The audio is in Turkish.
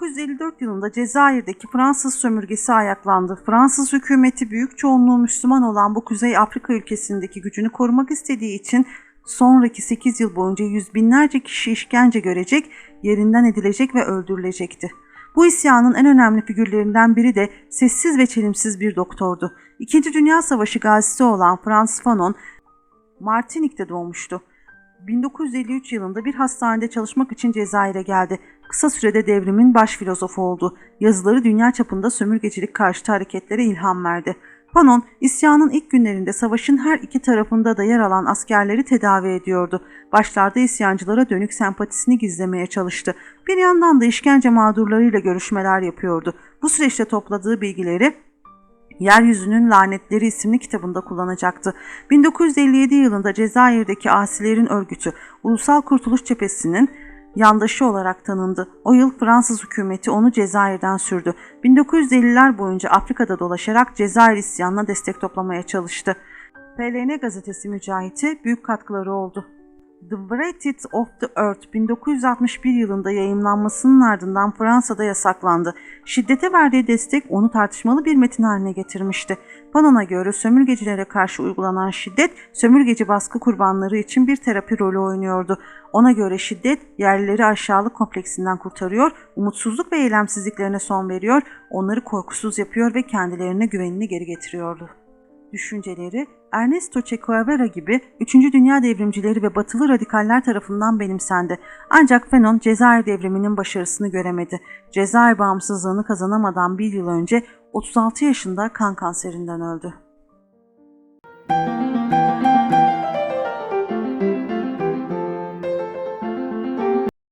1954 yılında Cezayir'deki Fransız sömürgesi ayaklandı. Fransız hükümeti büyük çoğunluğu Müslüman olan bu Kuzey Afrika ülkesindeki gücünü korumak istediği için sonraki 8 yıl boyunca yüz binlerce kişi işkence görecek, yerinden edilecek ve öldürülecekti. Bu isyanın en önemli figürlerinden biri de sessiz ve çelimsiz bir doktordu. İkinci Dünya Savaşı gazisi olan Frans Fanon, Martinik'te doğmuştu. 1953 yılında bir hastanede çalışmak için Cezayir'e geldi. Kısa sürede devrimin baş filozofu oldu. Yazıları dünya çapında sömürgecilik karşıtı hareketlere ilham verdi. Fanon, isyanın ilk günlerinde savaşın her iki tarafında da yer alan askerleri tedavi ediyordu. Başlarda isyancılara dönük sempatisini gizlemeye çalıştı. Bir yandan da işkence mağdurlarıyla görüşmeler yapıyordu. Bu süreçte topladığı bilgileri Yeryüzünün Lanetleri isimli kitabında kullanacaktı. 1957 yılında Cezayir'deki asilerin örgütü Ulusal Kurtuluş Cephesi'nin yandaşı olarak tanındı. O yıl Fransız hükümeti onu Cezayir'den sürdü. 1950'ler boyunca Afrika'da dolaşarak Cezayir isyanına destek toplamaya çalıştı. PLN gazetesi mücahiti büyük katkıları oldu. The Wreath of the Earth 1961 yılında yayımlanmasının ardından Fransa'da yasaklandı. Şiddete verdiği destek onu tartışmalı bir metin haline getirmişti. Panon'a göre sömürgecilere karşı uygulanan şiddet sömürgeci baskı kurbanları için bir terapi rolü oynuyordu. Ona göre şiddet yerlileri aşağılık kompleksinden kurtarıyor, umutsuzluk ve eylemsizliklerine son veriyor, onları korkusuz yapıyor ve kendilerine güvenini geri getiriyordu düşünceleri Ernesto Che Guevara gibi 3. Dünya devrimcileri ve batılı radikaller tarafından benimsendi. Ancak Fanon Cezayir devriminin başarısını göremedi. Cezayir bağımsızlığını kazanamadan bir yıl önce 36 yaşında kan kanserinden öldü.